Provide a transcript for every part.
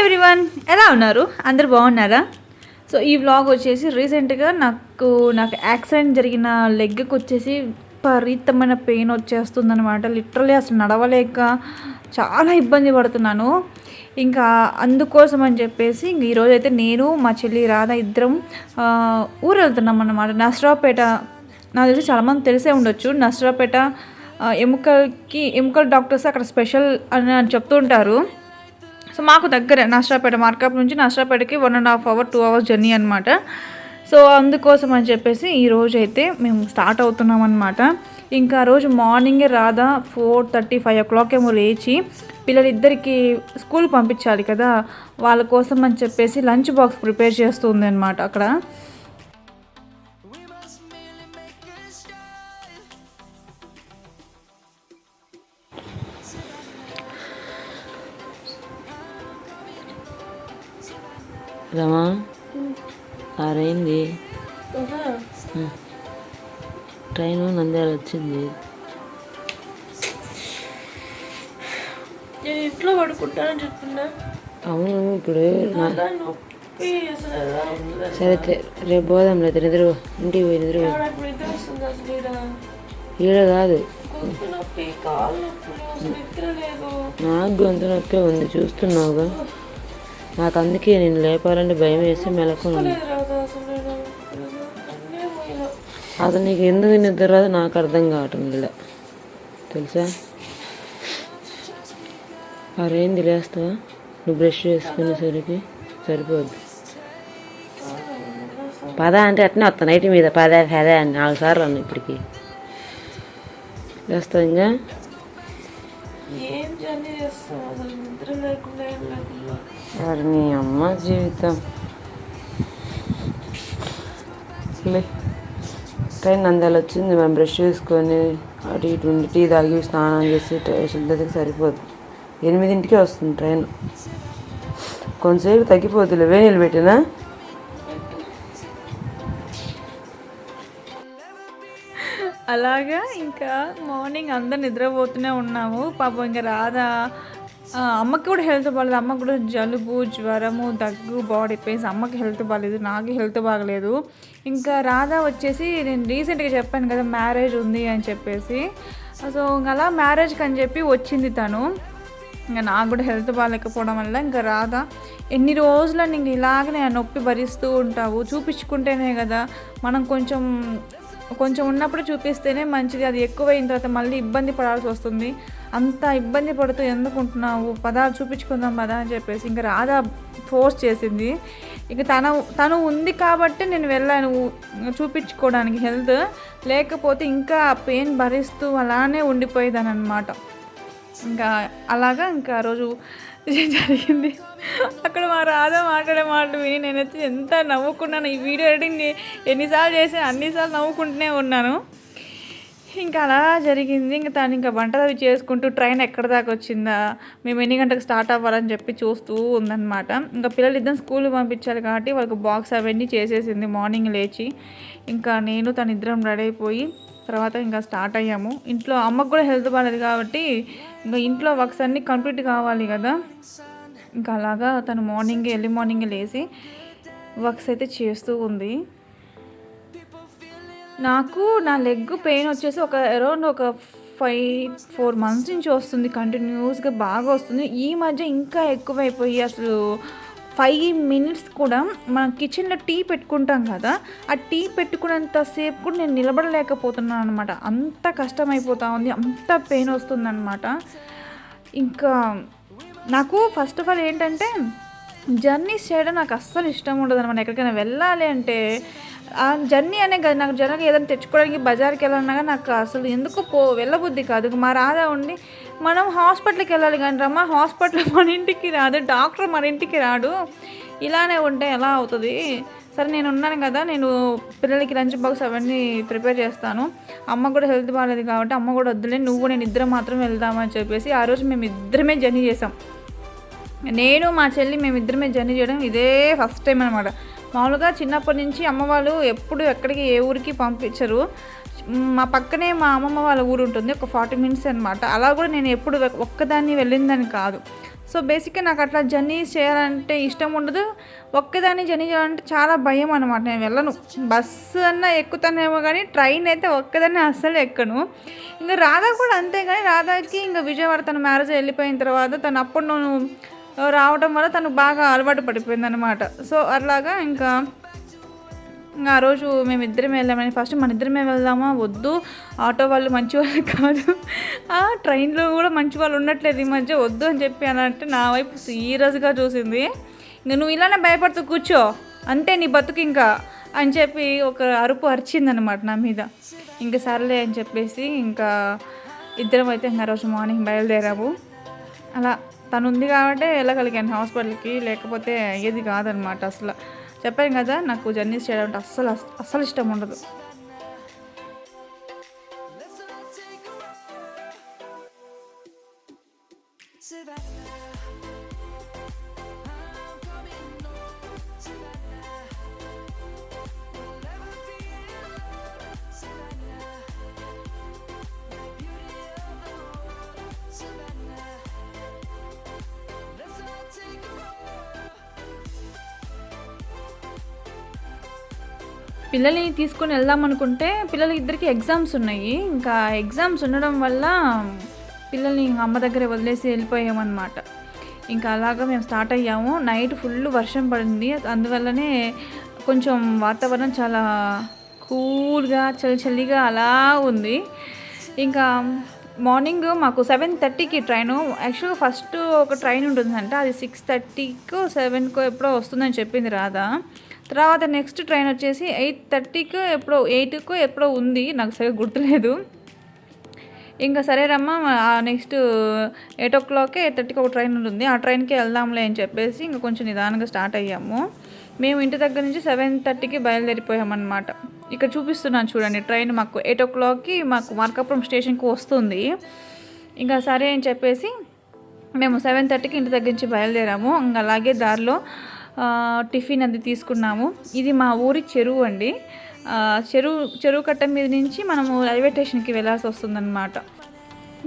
Everyone ఎలా ఉన్నారు? అందరు బాగున్నారా? సో ఈ వ్లాగ్ వచ్చేసి రీసెంట్గా నాకు నాకు యాక్సిడెంట్ జరిగిన లెగ్కి వచ్చేసి విపరీతమైన పెయిన్ వచ్చేస్తుంది అనమాట లిటరలీ అసలు నడవలేక చాలా ఇబ్బంది పడుతున్నాను. ఇంకా అందుకోసం అని చెప్పేసి ఇంక ఈరోజు అయితే నేను మా చెల్లి రాధ ఇద్దరం ఊరు వెళ్తున్నాం అన్నమాట నసరావుపేట నాకు తెలిసి చాలామంది తెలిసే ఉండొచ్చు. నసరావుపేట ఎముకలకి ఎముకల డాక్టర్స్ అక్కడ స్పెషల్ అని అని చెప్తుంటారు సో మాకు దగ్గర నష్టపేట మార్కప్ నుంచి నష్టపేటకి one and half hour two hours journey అనమాట సో అందుకోసం అని చెప్పేసి ఈ రోజు అయితే మేము స్టార్ట్ అవుతున్నాం అనమాట ఇంకా ఆ రోజు మార్నింగే Radha four thirty five o'clock ఏమో లేచి పిల్లలిద్దరికి స్కూల్ పంపించాలి కదా వాళ్ళ కోసం అని చెప్పేసి లంచ్ బాక్స్ ప్రిపేర్ చేస్తుంది అనమాట అక్కడ. రమా? ఆరైంది. ట్రైన్ నంద్యాల వచ్చింది. నేను ఇంట్లో పడుకుంటానని చెప్తున్నా. అవును ఇప్పుడు సరే రేపు పోదాం లేదు నిద్ర ఇంటికి పోయి నిద్ర ఈడ? కాదు. నాకు గొంతు నొప్పి ఉంది చూస్తున్నావుగా? నాకు అందుకే నేను లేపాలంటే భయం వేసి మెలకున్నాను లేదు అసలు నీకు ఎందుకు నిద్ర రాదు నాకు అర్థం కావటం లేదు. తెలుసా? అరేంది లేస్తావా? నువ్వు బ్రష్ చేసుకునేసరికి సరిపోద్ది. పద అంటే అట్నే వస్తా నైట్ మీద పద పద అని నాలుగు సార్లు అన్న ఇప్పటికి. లేస్తావు ఇంకా? మరి నీ అమ్మ జీవితం. ట్రైన్ అందాలు వచ్చింది మనం బ్రష్ చేసుకొని అటు ఇటు ఉండి టీ తాగి స్నానం చేసి శుద్ధతకి సరిపోదు. ఎనిమిదింటికి వస్తుంది ట్రైన్. కొంతసేపు తగ్గిపోతుంది వే పెట్టినా అలాగా ఇంకా మార్నింగ్ అందరు నిద్రపోతూనే ఉన్నాము. పాపం ఇంకా రాదా అమ్మకి కూడా హెల్త్ బాగాలేదు అమ్మకి కూడా జలుబు జ్వరము దగ్గు బాడీ పెయిన్స్ అమ్మకి హెల్త్ బాగాలేదు నాకు హెల్త్ బాగలేదు. ఇంకా రాధా వచ్చేసి నేను రీసెంట్గా చెప్పాను కదా మ్యారేజ్ ఉంది అని చెప్పేసి. సో అలా మ్యారేజ్కి అని చెప్పి వచ్చింది తను. ఇంకా నాకు కూడా హెల్త్ బాగాలేకపోవడం వల్ల ఇంకా రాదా ఎన్ని రోజులు నీకు ఇలాగనే ఆ నొప్పి భరిస్తూ ఉంటావు? చూపించుకుంటేనే కదా మనం కొంచెం కొంచెం ఉన్నప్పుడు చూపిస్తేనే మంచిది. అది ఎక్కువైన తర్వాత మళ్ళీ ఇబ్బంది పడాల్సి వస్తుంది. అంత ఇబ్బంది పడుతూ ఎందుకుంటున్నావు పదా చూపించుకుందాం పదా అని చెప్పేసి ఇంకా రాధా ఫోర్స్ చేసింది. ఇక తన తను ఉంది కాబట్టి నేను వెళ్ళాను. చూపించుకోవడానికి హెల్త్ లేకపోతే ఇంకా పెయిన్ భరిస్తూ అలానే ఉండిపోయేదాని అనమాట ఇంకా అలాగా ఇంకా రోజు విషయం జరిగింది. అక్కడ మా రాధ మాట్లాడే మాట విని నేనైతే ఎంత నవ్వుకున్నాను. ఈ వీడియో ఎడిటింగ్ ఎన్నిసార్లు చేసి అన్నిసార్లు నవ్వుకుంటూనే ఉన్నాను. ఇంకా అలా జరిగింది. ఇంకా తను ఇంకా వంటలు అవి చేసుకుంటూ ట్రైన్ ఎక్కడ దాకా వచ్చిందా? మేము ఎన్ని గంటలకు స్టార్ట్ అవ్వాలని చెప్పి చూస్తూ ఉందన్నమాట. ఇంకా పిల్లలు ఇద్దరు స్కూల్ పంపించాలి కాబట్టి వాళ్ళకి బాక్స్ అవన్నీ చేసేసింది మార్నింగ్ లేచి. ఇంకా నేను తను ఇద్దరం రెడీ అయిపోయి తర్వాత ఇంకా స్టార్ట్ అయ్యాము. ఇంట్లో అమ్మకు కూడా హెల్త్ బాగాలేదు కాబట్టి ఇంకా ఇంట్లో వర్క్స్ అన్నీ కంప్లీట్ కావాలి కదా. ఇంకా అలాగా తను మార్నింగ్ ఎర్లీ మార్నింగ్ లేచి వర్క్స్ అయితే చేస్తూ ఉంది. నాకు నా లెగ్ పెయిన్ వచ్చేసి ఒక అరౌండ్ ఒక ఫైవ్ ఫోర్ మంత్స్ నుంచి వస్తుంది. కంటిన్యూస్గా బాగా వస్తుంది. ఈ మధ్య ఇంకా ఎక్కువైపోయి అసలు ఫైవ్ మినిట్స్ కూడా మనం కిచెన్లో టీ పెట్టుకుంటాం కదా ఆ టీ పెట్టుకున్నంతసేపు కూడా నేను నిలబడలేకపోతున్నాను అనమాట అంత కష్టమైపోతా ఉంది అంత పెయిన్ వస్తుందన్నమాట. ఇంకా నాకు ఫస్ట్ ఆఫ్ ఆల్ ఏంటంటే జర్నీస్ చేయడం నాకు అస్సలు ఇష్టం ఉండదు అనమాట ఎక్కడికైనా వెళ్ళాలి అంటే ఆ జర్నీ అనే కాదు నాకు జనరల్గా ఏదైనా తెచ్చుకోవడానికి బజార్కి వెళ్ళాలన్నా కానీ నాకు అసలు ఎందుకు పో వెళ్ళబుద్ధి కాదు. మా రాధా ఉండి మనం హాస్పిటల్కి వెళ్ళాలి కానీ రమ్మ హాస్పిటల్ మన ఇంటికి రాదు డాక్టర్ మన ఇంటికి రాడు. ఇలానే ఉంటే ఎలా అవుతుంది? సరే నేను ఉన్నాను కదా నేను పిల్లలకి లంచ్ బాక్స్ అవన్నీ ప్రిపేర్ చేస్తాను. అమ్మ కూడా హెల్త్ బాగాలేదు కాబట్టి అమ్మ కూడా వద్దులే నువ్వు నేను ఇద్దరం మాత్రం వెళ్దామని చెప్పేసి ఆ రోజు మేము ఇద్దరమే జర్నీ చేసాం నేను మా చెల్లి మేము ఇద్దరమే జర్నీ చేయడం ఇదే ఫస్ట్ టైం అనమాట మామూలుగా చిన్నప్పటి నుంచి అమ్మ వాళ్ళు ఎప్పుడు ఎక్కడికి ఏ ఊరికి పంపించరు. మా పక్కనే మా అమ్మమ్మ వాళ్ళ ఊరు ఉంటుంది ఒక ఫార్టీ మినిట్స్ అనమాట అలా కూడా నేను ఎప్పుడు ఒక్కదాన్ని వెళ్ళిందని కాదు. సో బేసిక్గా నాకు అట్లా జర్నీస్ చేయాలంటే ఇష్టం ఉండదు. ఒక్కదాన్ని జర్నీ చేయాలంటే చాలా భయం అనమాట నేను వెళ్ళను. బస్సు అన్నా ఎక్కుతానేమో కానీ ట్రైన్ అయితే ఒక్కదాన్ని అస్సలు ఎక్కను. ఇంకా రాధా కూడా అంతే కానీ రాధాకి ఇంకా విజయవాడ తన మ్యారేజ్ వెళ్ళిపోయిన తర్వాత తను అప్పుడు నేను రావడం వల్ల తను బాగా అలవాటు పడిపోయింది అనమాట సో అట్లాగా ఇంకా ఇంకా ఆ రోజు మేము వెళ్ళామని ఫస్ట్ మన ఇద్దరమే వెళ్దామా? వద్దు. ఆటో వాళ్ళు మంచి వాళ్ళు కాదు. ఆ ట్రైన్లో కూడా మంచి వాళ్ళు ఉండట్లేదు ఈ మధ్య. వద్దు అని చెప్పి అని అంటే నా వైపు సీరియస్గా చూసింది. ఇంకా నువ్వు ఇలానే భయపడుతూ కూర్చో. అంతే నీ బతుకు ఇంకా అని చెప్పి ఒక అరుపు అరిచిందనమాట నా మీద. ఇంకా సర్లే అని చెప్పేసి ఇంకా ఇద్దరం అయితే ఇంకా ఆ రోజు మార్నింగ్ బయలుదేరాము. అలా తను ఉంది కాబట్టి వెళ్ళగలిగాను హాస్పిటల్కి. లేకపోతే అయ్యేది కాదనమాట అసలు. చెప్పాను కదా నాకు జర్నీస్ చేయడం అంటే అస్సలు అస్సలు ఇష్టం ఉండదు. పిల్లల్ని తీసుకొని వెళ్దాం అనుకుంటే పిల్లలు ఇద్దరికి ఎగ్జామ్స్ ఉన్నాయి. ఇంకా ఎగ్జామ్స్ ఉండడం వల్ల పిల్లల్ని ఇంకా అమ్మ దగ్గరే వదిలేసి వెళ్ళిపోయామన్నమాట. ఇంకా అలాగా మేము స్టార్ట్ అయ్యాము. నైట్ ఫుల్ వర్షం పడింది. అందువల్లనే కొంచెం వాతావరణం చాలా కూల్గా చలి చలిగా అలా ఉంది. ఇంకా మార్నింగ్ మాకు సెవెన్ థర్టీకి ట్రైను యాక్చువల్గా ఫస్ట్ ఒక ట్రైన్ ఉంటుందంట. అది సిక్స్ థర్టీకో సెవెన్కో ఎప్పుడో వస్తుందని చెప్పింది రాధా. తర్వాత నెక్స్ట్ ట్రైన్ వచ్చేసి ఎయిట్ థర్టీకి ఎప్పుడో ఎయిట్కో ఎప్పుడో ఉంది. నాకు సరిగ్గా గుర్తులేదు. ఇంకా సరే రమ్మా next eight o'clock eight థర్టీకి ఒక ట్రైన్ ఉంటుంది. ఆ ట్రైన్కి వెళ్దాంలే అని చెప్పేసి ఇంకా కొంచెం నిదానంగా స్టార్ట్ అయ్యాము. మేము ఇంటి దగ్గర నుంచి సెవెన్ థర్టీకి బయలుదేరిపోయామన్నమాట. ఇక్కడ చూపిస్తున్నాను చూడండి ట్రైన్ మాకు ఎయిట్ ఓ క్లాక్కి మాకు మార్కాపురం స్టేషన్కి వస్తుంది. ఇంకా సరే అని చెప్పేసి మేము సెవెన్ థర్టీకి ఇంటి దగ్గర నుంచి బయలుదేరాము. ఇంకా అలాగే దారిలో టిఫిన్ అది తీసుకున్నాము. ఇది మా ఊరి చెరువు అండి. చెరువు చెరువు కట్ట మీద నుంచి మనము రైల్వే స్టేషన్కి వెళ్ళాల్సి వస్తుందన్నమాట.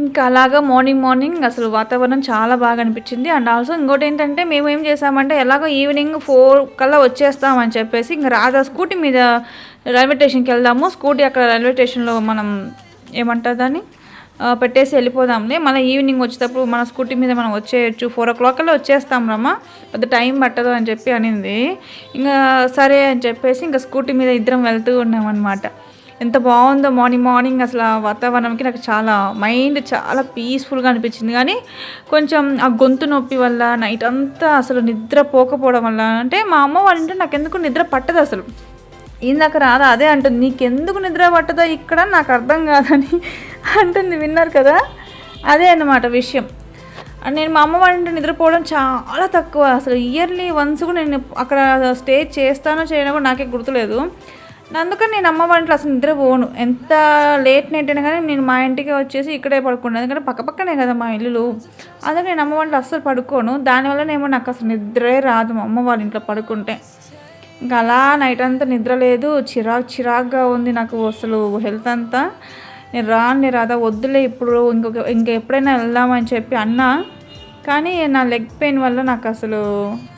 ఇంకా అలాగా మార్నింగ్ మార్నింగ్ అసలు వాతావరణం చాలా బాగా అనిపించింది. అండ్ ఆల్సో ఇంకోటి ఏంటంటే మేము ఏం చేసామంటే ఎలాగో ఈవినింగ్ ఫోర్ కల్లా వచ్చేస్తామని చెప్పేసి ఇంకా రాదా స్కూటీ మీద రైల్వే స్టేషన్కి వెళ్దాము. స్కూటీ అక్కడ రైల్వే స్టేషన్లో మనం ఏమంటారు దాన్ని? పెట్టేసి వెళ్ళిపోదాంలే. మళ్ళీ ఈవినింగ్ వచ్చేటప్పుడు మన స్కూటీ మీద మనం వచ్చేయచ్చు. ఫోర్ ఓ క్లాక్ అలా వచ్చేస్తాం రమ్మ. పెద్ద టైం పట్టదు అని చెప్పి అనింది. ఇంకా సరే అని చెప్పేసి ఇంకా స్కూటీ మీద ఇద్దరం వెళ్తూ ఉన్నామన్నమాట ఎంత బాగుందో మార్నింగ్ మార్నింగ్ అసలు ఆ వాతావరణంకి నాకు చాలా మైండ్ చాలా పీస్ఫుల్గా అనిపించింది. కానీ కొంచెం ఆ గొంతు నొప్పి వల్ల నైట్ అంతా అసలు నిద్ర పోకపోవడం వల్ల అంటే మా అమ్మ వాళ్ళ ఇంట్లో నాకు ఎందుకు నిద్ర పట్టదు అసలు. ఇందాక రాదా? అదే అంటుంది. నీకెందుకు నిద్ర పట్టదో ఇక్కడ నాకు అర్థం కాదని అంటుంది విన్నారు కదా? అదే అన్నమాట విషయం. నేను మా అమ్మ వాళ్ళ నిద్రపోవడం చాలా తక్కువ. అసలు ఇయర్లీ వన్స్ కూడా నేను అక్కడ స్టే చేస్తానో చేయడం కూడా నాకే గుర్తులేదు. అందుకని నేను అమ్మ వాళ్ళ అసలు నిద్రపోను. ఎంత లేట్ నైట్ అయినా కానీ నేను మా ఇంటికి వచ్చేసి ఇక్కడే పడుకున్నాను ఎందుకంటే పక్క పక్కనే కదా మా ఇల్లులు. అందుకే నేను అమ్మ వాళ్ళ అస్సలు పడుకోను. దానివల్లనేమో నాకు అసలు నిద్రే రాదు మా అమ్మ వాళ్ళ ఇంట్లో పడుకుంటే. ఇంకా అలా నైట్ అంతా నిద్ర లేదు. చిరాకు చిరాకుగా ఉంది నాకు అసలు హెల్త్ అంతా. నేను రాను రాదా వద్దులే ఇప్పుడు. ఇంకొక ఇంకా ఎప్పుడైనా వెళ్దామని చెప్పి అన్నా. కానీ నా లెగ్ పెయిన్ వల్ల నాకు అసలు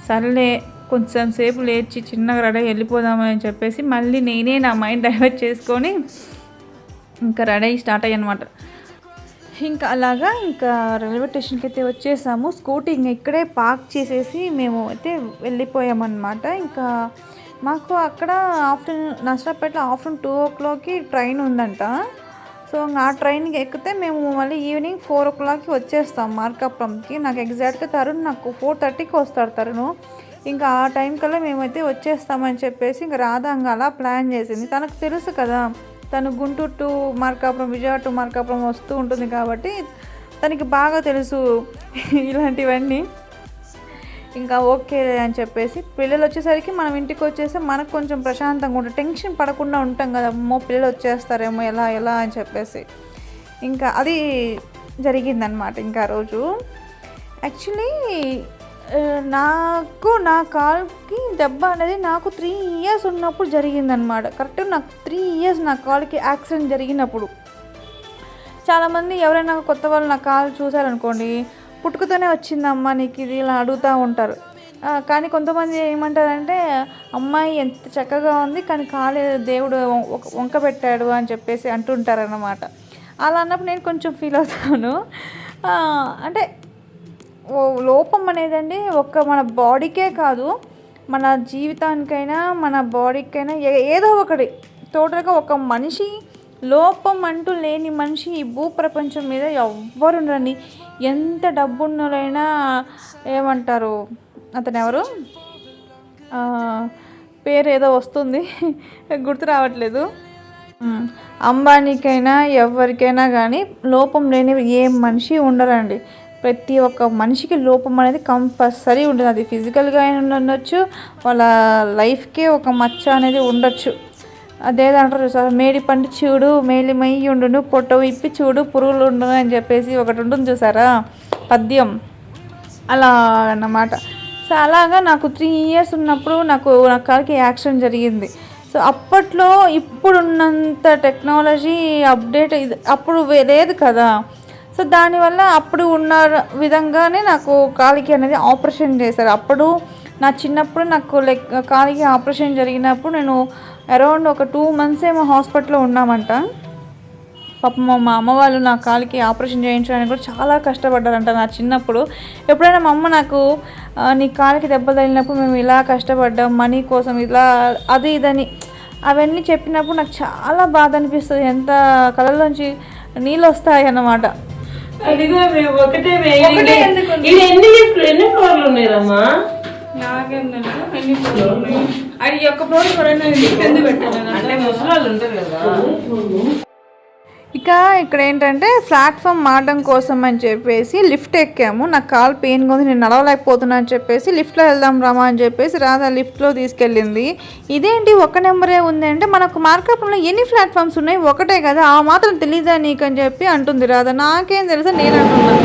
సర్లే కొంచెం సేపు లేచి చిన్నగా రెడీ వెళ్ళిపోదామని చెప్పేసి మళ్ళీ నేనే నా మైండ్ డైవర్ట్ చేసుకొని ఇంకా రెడీ స్టార్ట్ అయ్యి అనమాట ఇంకా అలాగా ఇంకా రైల్వే స్టేషన్కి అయితే వచ్చేసాము. స్కూటీ ఇంక ఇక్కడే పార్క్ చేసేసి మేము అయితే వెళ్ళిపోయామన్నమాట ఇంకా మాకు అక్కడ ఆఫ్టర్నూన్ నర్సరాపేటలో ఆఫ్టర్నూన్ టూ ఓ క్లాక్కి ట్రైన్ ఉందంట. సో ఇంకా ఆ ట్రైన్కి ఎక్కితే మేము మళ్ళీ ఈవినింగ్ ఫోర్ ఓ క్లాక్కి వచ్చేస్తాం మార్కాపురంకి. నాకు ఎగ్జాక్ట్గా తరుణ్ నాకు ఫోర్ థర్టీకి వస్తాడు తరుణ్. ఇంకా ఆ టైం కల్లా మేమైతే వచ్చేస్తామని చెప్పేసి ఇంకా రాధా ఇంకా అలా ప్లాన్ చేసింది. తనకు తెలుసు కదా తను గుంటూరు టు మార్కాపురం విజయవాడ టు మార్కాపురం వస్తూ ఉంటుంది కాబట్టి తనకి బాగా తెలుసు ఇలాంటివన్నీ. ఇంకా ఓకే అని చెప్పేసి పిల్లలు వచ్చేసరికి మనం ఇంటికి వచ్చేసి మనకు కొంచెం ప్రశాంతంగా ఉంటుంది టెన్షన్ పడకుండా ఉంటాం కదా అమ్మో పిల్లలు వచ్చేస్తారేమో ఎలా ఎలా అని చెప్పేసి. ఇంకా అది జరిగిందనమాట ఇంకా రోజు. యాక్చువల్లీ నాకు నా కాల్కి దెబ్బ అనేది నాకు త్రీ ఇయర్స్ ఉన్నప్పుడు జరిగిందనమాట కరెక్ట్ నాకు త్రీ ఇయర్స్ నా కాల్కి యాక్సిడెంట్ జరిగినప్పుడు. చాలామంది ఎవరైనా కొత్త వాళ్ళు నా కాల్ చూసారనుకోండి పుట్టుకతోనే వచ్చిందమ్మా నీకు ఇది ఇలా అడుగుతూ ఉంటారు. కానీ కొంతమంది ఏమంటారంటే అమ్మాయి ఎంత చక్కగా ఉంది కానీ కాలే దేవుడు వంక పెట్టాడు అని చెప్పేసి అంటుంటారన్నమాట. అలా అన్నప్పుడు నేను కొంచెం ఫీల్ అవుతాను. అంటే లోపం లోపం అనేదండి ఒక్క మన బాడీకే కాదు మన జీవితానికైనా మన బాడీకైనా ఏదో ఒకటి. టోటల్గా ఒక మనిషి లోపం అంటూ లేని మనిషి ఈ భూ ప్రపంచం మీద ఎవ్వరుండరండి ఎంత డబ్బున్నోళ్ళైనా ఏమంటారు? అతను ఎవరు? పేరు ఏదో వస్తుంది. గుర్తు రావట్లేదు. అంబానీకైనా ఎవరికైనా కానీ లోపం లేని ఏ మనిషి ఉండరండి. ప్రతి ఒక్క మనిషికి లోపం అనేది కంపల్సరీ ఉంటుంది అది ఫిజికల్గా అయినా ఉండొచ్చు వాళ్ళ లైఫ్కే ఒక మచ్చ అనేది ఉండొచ్చు. అదేదంటారు చూసారు మేడి పండు చూడు మేలి మయ్యి ఉండును పొట్ట విప్పి చూడు పురుగులు ఉండును అని చెప్పేసి ఒకటి ఉంటుంది చూసారా? పద్యం. అలా అన్నమాట. సో అలాగా నాకు త్రీ ఇయర్స్ ఉన్నప్పుడు నాకు నా కాలికి యాక్సిడెంట్ జరిగింది. సో అప్పట్లో ఇప్పుడున్నంత టెక్నాలజీ అప్డేట్ ఇది అప్పుడు లేదు కదా. సో దానివల్ల అప్పుడు ఉన్న విధంగానే నాకు కాలికి అనేది ఆపరేషన్ చేశారు. అప్పుడు నా చిన్నప్పుడు నాకు లైక్ కాలికి ఆపరేషన్ జరిగినప్పుడు నేను అరౌండ్ ఒక టూ మంత్స్ ఏమో హాస్పిటల్లో ఉన్నామంట. పాపం మా మా అమ్మ వాళ్ళు నా కాలికి ఆపరేషన్ చేయించడానికి కూడా చాలా కష్టపడ్డారంట నా చిన్నప్పుడు. ఎప్పుడైనా మా అమ్మ నాకు "ఆ, నీ కాలికి దెబ్బ తగిలినప్పుడు మేము ఇలా కష్టపడ్డాం మనీ కోసం ఇలా అది ఇదని అవన్నీ చెప్పినప్పుడు నాకు చాలా బాధ అనిపిస్తుంది. ఎంత కళ్ళలోంచి నీళ్ళు వస్తాయి అన్నమాట. అదిగో ఒకటే ఎన్ని ఫ్లోర్లు ఉన్నాయమ్మా? ఎన్ని ఫ్లోర్లు అది ఒక్క ఫ్లోర్ ఎవరైనా ఎందుకు పెట్టాను అంటే ముసలాళ్ళు ఉంటారు కదా. ఇక ఇక్కడ ఏంటంటే ప్లాట్ఫామ్ మారడం కోసం అని చెప్పేసి లిఫ్ట్ ఎక్కాము. నాకు కాల్ పెయిన్గా ఉంది నేను నడవలేకపోతున్నా అని చెప్పేసి లిఫ్ట్లో వెళ్దాం రామా అని చెప్పేసి రాధా లిఫ్ట్లో తీసుకెళ్ళింది. ఇదేంటి ఒక నెంబరే ఉంది అంటే మనకు మార్కప్లో ఎన్ని ప్లాట్ఫామ్స్ ఉన్నాయి? ఒకటే కదా. ఆ మాత్రం తెలీదా నీకు అని చెప్పి అంటుంది రాధా. నాకేం తెలుసా? నేను అంటున్నాను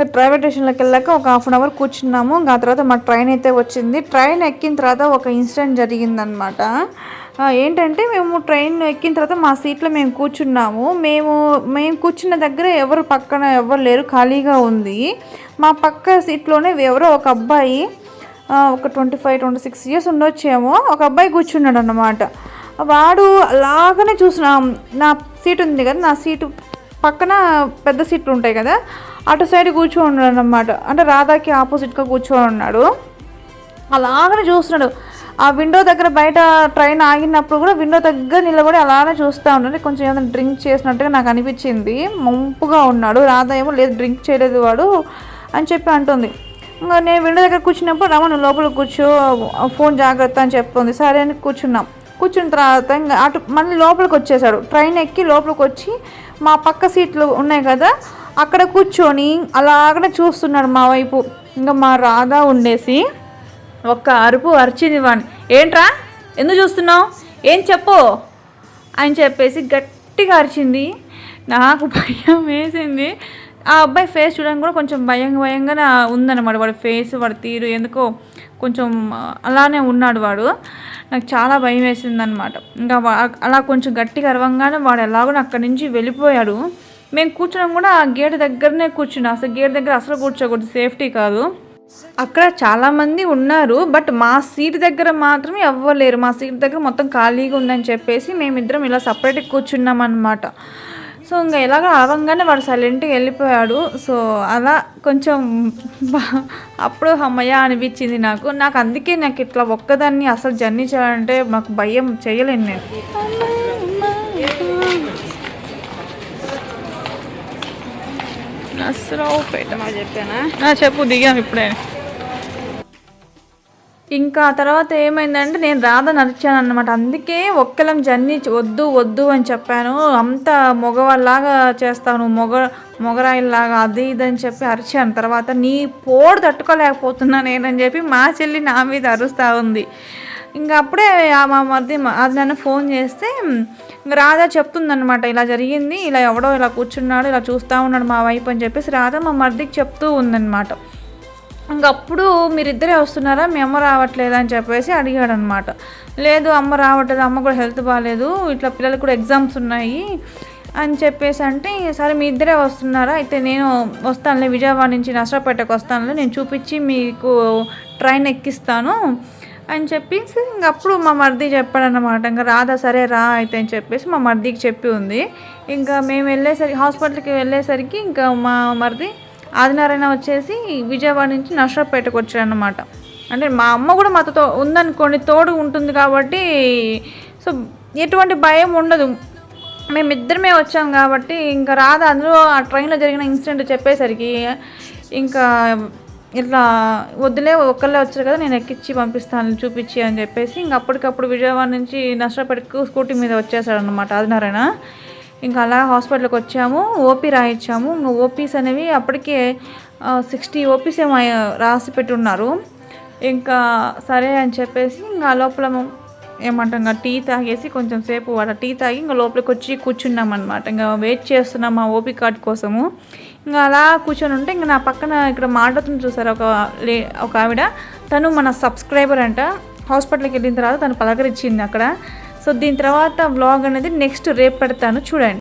ఇంకా ఇంకా రైల్వే స్టేషన్లోకి వెళ్ళాక ఒక హాఫ్ అన్ అవర్ కూర్చున్నాము. ఇంకా ఆ తర్వాత మా ట్రైన్ అయితే వచ్చింది. ట్రైన్ ఎక్కిన తర్వాత ఒక ఇన్సిడెంట్ జరిగిందనమాట ఏంటంటే మేము ట్రైన్ ఎక్కిన తర్వాత మా సీట్లో మేము కూర్చున్నాము. మేము మేము కూర్చున్న దగ్గర ఎవరు పక్కన ఎవరు లేరు ఖాళీగా ఉంది. మా పక్క సీట్లోనే ఎవరో ఒక అబ్బాయి ఒక twenty five twenty six years ఉండొచ్చేమో ఒక అబ్బాయి కూర్చున్నాడు అన్నమాట వాడు అలాగనే చూసినాం నా సీట్ ఉంది కదా నా సీటు పక్కన పెద్ద సీట్లు ఉంటాయి కదా అటు సైడ్ కూర్చొని ఉన్నాడు అనమాట అంటే రాధాకి ఆపోజిట్గా కూర్చొని ఉన్నాడు అలాగనే చూస్తున్నాడు. ఆ విండో దగ్గర బయట ట్రైన్ ఆగినప్పుడు కూడా విండో దగ్గర నిలబడి అలానే చూస్తూ ఉన్నాడు. కొంచెం ఏదైనా డ్రింక్ చేసినట్టుగా నాకు అనిపించింది. మంపుగా ఉన్నాడు. రాధా ఏమో లేదు డ్రింక్ చేయలేదు వాడు అని చెప్పి అంటుంది. ఇంకా నేను విండో దగ్గర కూర్చున్నప్పుడు రమణ లోపల కూర్చో ఫోన్ జాగ్రత్త అని చెప్తుంది. సరే అని కూర్చున్నాం. కూర్చున్న తర్వాత ఇంకా అటు మళ్ళీ లోపలికి వచ్చేసాడు. ట్రైన్ ఎక్కి లోపలికి వచ్చి మా పక్క సీట్లు ఉన్నాయి కదా అక్కడ కూర్చొని అలాగనే చూస్తున్నాడు మా వైపు. ఇంకా మా రాధా ఉండేసి ఒక్క అరుపు అరిచింది వాడిని ఏంట్రా? ఎందుకు చూస్తున్నావు? ఏం చెప్పు? అని చెప్పేసి గట్టిగా అరిచింది. నాకు భయం వేసింది. ఆ అబ్బాయి ఫేస్ చూడడానికి కూడా కొంచెం భయం భయంగానే ఉందన్నమాట. వాడి ఫేస్ వాడి తీరు ఎందుకో కొంచెం అలానే ఉన్నాడు వాడు. నాకు చాలా భయం వేసింది అనమాట ఇంకా అలా కొంచెం గట్టిగా అరవంగానే వాడు ఎలాగో అక్కడి నుంచి వెళ్ళిపోయాడు. మేము కూర్చోడం కూడా ఆ గేట్ దగ్గరనే కూర్చున్నాం. అసలు గేట్ దగ్గర అసలు కూర్చోకూడదు. సేఫ్టీ కాదు. అక్కడ చాలామంది ఉన్నారు బట్ మా సీట్ దగ్గర మాత్రం ఎవ్వలేరు మా సీట్ దగ్గర మొత్తం ఖాళీగా ఉందని చెప్పేసి మేమిద్దరం ఇలా సపరేట్గా కూర్చున్నాం అనమాట సో ఇంకా ఎలాగ అరవంగానే వాడు సైలెంట్గా వెళ్ళిపోయాడు. సో అలా కొంచెం అప్పుడు అమ్మయ్య అనిపించింది నాకు. నాకు అందుకే నాకు ఇట్లా ఒక్కదాన్ని అసలు జర్నీ చేయాలంటే మాకు భయం చేయలేను నేను. నసరావుపేట చెప్పానా? చెప్పు దిగాం ఇప్పుడే. ఇంకా తర్వాత ఏమైందంటే నేను రాధ నడిచాను అనమాట అందుకే ఒక్కలం జర్నీ వద్దు వద్దు అని చెప్పాను. అంత మగవాళ్ళలాగా చేస్తాను మొగ మొగరాయిలాగా అది ఇది అని చెప్పి అరిచాను. తర్వాత నీ పోడు తట్టుకోలేకపోతున్నా నేనని చెప్పి మా చెల్లి నా మీద అరుస్తూ ఉంది. ఇంకా అప్పుడే మా మధ్య అది నన్ను ఫోన్ చేస్తే ఇంకా రాధా చెప్తుందనమాట ఇలా జరిగింది ఇలా ఎవడో ఇలా కూర్చున్నాడు ఇలా చూస్తూ ఉన్నాడు మా వైపు అని చెప్పేసి రాధా మా మర్దికి చెప్తూ ఉందన్నమాట. ఇంకప్పుడు మీరిద్దరే వస్తున్నారా? మీ అమ్మ రావట్లేదు? అని చెప్పేసి అడిగాడు అనమాట లేదు అమ్మ రావట్లేదు అమ్మ కూడా హెల్త్ బాగాలేదు ఇట్లా పిల్లలకు కూడా ఎగ్జామ్స్ ఉన్నాయి అని చెప్పేసి అంటే సరే మీ ఇద్దరే వస్తున్నారా? అయితే నేను వస్తానులే విజయవాడ నుంచి నష్టపేటకు వస్తానులే నేను చూపించి మీకు ట్రైన్ ఎక్కిస్తాను అని చెప్పేసి ఇంక అప్పుడు మా మరిది చెప్పాడనమాట ఇంకా రాదా సరే రా అయితే అని చెప్పేసి మా మరిదికి చెప్పి ఉంది. ఇంకా మేము వెళ్ళేసరికి హాస్పిటల్కి వెళ్ళేసరికి ఇంకా మా మరిది ఆదినారాయణ వచ్చేసి విజయవాడ నుంచి నర్సరావుపేటకు వచ్చాడనమాట అంటే మా అమ్మ కూడా మాతో ఉందనుకోండి తోడు ఉంటుంది కాబట్టి సో ఎటువంటి భయం ఉండదు. మేమిద్దరమే వచ్చాం కాబట్టి ఇంకా రాదా అందులో ఆ ట్రైన్లో జరిగిన ఇన్సిడెంట్ చెప్పేసరికి ఇంకా ఇట్లా వద్దులే ఒక్కళ్ళే వచ్చారు కదా నేను ఎక్కిచ్చి పంపిస్తాను చూపించి అని చెప్పేసి ఇంక అప్పటికప్పుడు విజయవాడ నుంచి నష్టపడికి స్కూటీ మీద వచ్చేసాడు అనమాట ఆదినారాయణ. ఇంకా అలా హాస్పిటల్కి వచ్చాము ఓపీ రాయించాము. ఇంకా ఓపీస్ అనేవి అప్పటికే సిక్స్టీ ఓపీస్ ఏమో రాసి పెట్టున్నారు. ఇంకా సరే అని చెప్పేసి ఇంకా ఆ లోపల ఏమంటాం ఇంకా టీ తాగేసి కొంచెం సేపు వాడ టీ తాగి ఇంకా లోపలికి వచ్చి కూర్చున్నాం అనమాట ఇంకా వెయిట్ చేస్తున్నాం మా ఓపీ కార్డ్ కోసము. ఇంకా అలా కూర్చొని ఉంటే ఇంకా నా పక్కన ఇక్కడ మాట్లాడుతుంది చూసారు ఒక లే ఒక ఆవిడ. తను మన సబ్స్క్రైబర్ అంట. హాస్పిటల్కి వెళ్ళిన తర్వాత తను పలకరించింది అక్కడ. సో దీని తర్వాత వ్లాగ్ అనేది నెక్స్ట్ రేపు పెడతాను. చూడండి.